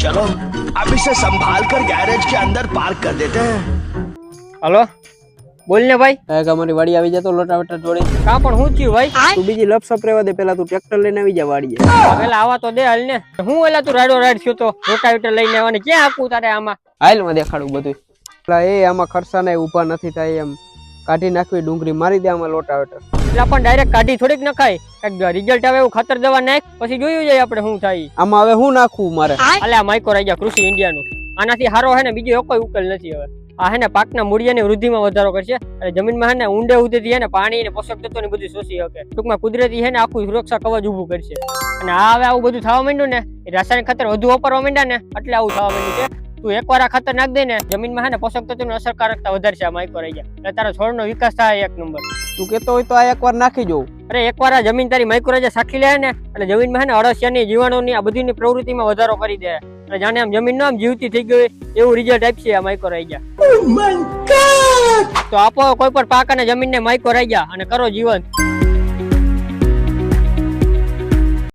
चलो अब इसे संभाल कर गैरेज के अंदर पार्क कर देते हैं હલો બોલ ને ભાઈ એક અમારી વાડી આવી જતો લોટાવેટર જોડે કા પણ હું થયું ભાઈ તું બીજી લપસપ રેવા દે પેલા તું ટ્રેક્ટર લઈને આવી જા વાડીએ પેલા આવા તો દે હાલ ને હું એલા તું રાડો રાડ થયો તો રોટાવેટર લઈને આવવાની ક્યાં આપું તારે આમાં હાલ માં દેખાડું બધું પેલા એ આમાં ખર્ચા ને ઊભા નથી થાય એમ કાઢી નાખવી ડુંગળી મારી દે આમાં લોટાવેટર એટલે પણ ડાયરેક્ટ કાઢી થોડીક નખાય કંઈક રિઝલ્ટ આવે એવું ખાતર દવા નાખ પછી જોયું જાય આપણે શું થાય. આમાં હવે શું નાખવું મારે? અલે આ માઇકો રાજા કૃષિ ઇન્ડિયાનું. આનાથી હારો હે ને બીજો કોઈ ઉકેલ નથી હવે. આ હે ને પાકના મૂળિયાની વૃદ્ધિમાં વધારો કરશે. અને જમીનમાં હે ને ઊંડે ઉધેથી હે ને પાણી અને પોષક તત્વો બધું શોષી શકે. ટૂંકમાં કુદરતી હે ને આખું સુરક્ષા કવચ ઊભું કરશે. અને આ હવે આવું બધું થવા માંડ્યું ને રાસાયણિક ખાતર વધુ વાપરવા માંડ્યા ને એટલે આવું થવા માંડ્યું છે. તું એકવાર આ ખાતર નાખ દે ને જમીનમાં હે ને પોષક તત્વોની અસરકારકતા વધારશે આ માઇકો રહી જાય એટલે તારો છોડનો વિકાસ થાય એક નંબર. તું કેતો હોય તો આ એકવાર નાખી જોઉં અરે એકવાર આ જમીન તારી માઇક્રોરાજા સાખી લે ને એટલે જમીનમાં હે ને અળસિયાની જીવાણુની આ બધીની પ્રવૃત્તિમાં વધારો કરી દે. એટલે જાણે આમ જમીન નો આમ જીવતી થઈ ગઈ એવું રિઝલ્ટ આપશે આ માઇકો રહી જાય તો આપો કોઈ પણ પાક અને જમીનને જા અને કરો જીવંત.